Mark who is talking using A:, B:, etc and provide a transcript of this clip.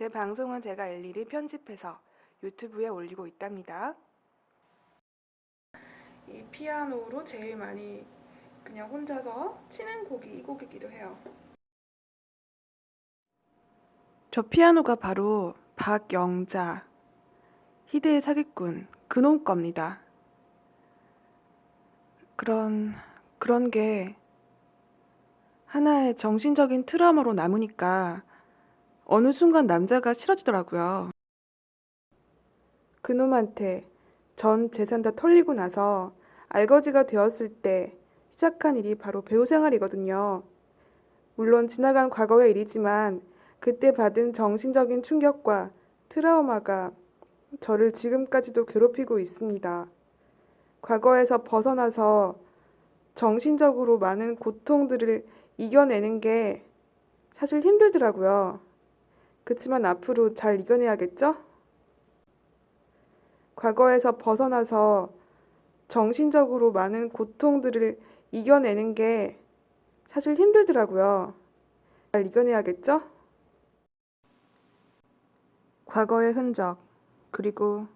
A: 제 방송은 제가 일일이 편집해서 유튜브에 올리고 있답니다. 이 피아노로 제일 많이 그냥 혼자서 치는 곡이 이 곡이기도 해요. 저 피아노가 바로 박영자, 희대의 사기꾼, 그놈 겁니다. 그런, 그런 게 하나의 정신적인 트라우마로 남으니까 어느 순간 남자가 싫어지더라고요. 그놈한테 전 재산 다 털리고 나서 알거지가 되었을 때 시작한 일이 바로 배우 생활이거든요. 물론 지나간 과거의 일이지만 그때 받은 정신적인 충격과 트라우마가 저를 지금까지도 괴롭히고 있습니다. 과거에서 벗어나서 정신적으로 많은 고통들을 이겨내는 게 사실 힘들더라고요. 그치만 앞으로 잘 이겨내야겠죠? 과거에서 벗어나서 정신적으로 많은 고통들을 이겨내는 게 사실 힘들더라고요. 잘 이겨내야겠죠? 과거의 흔적, 그리고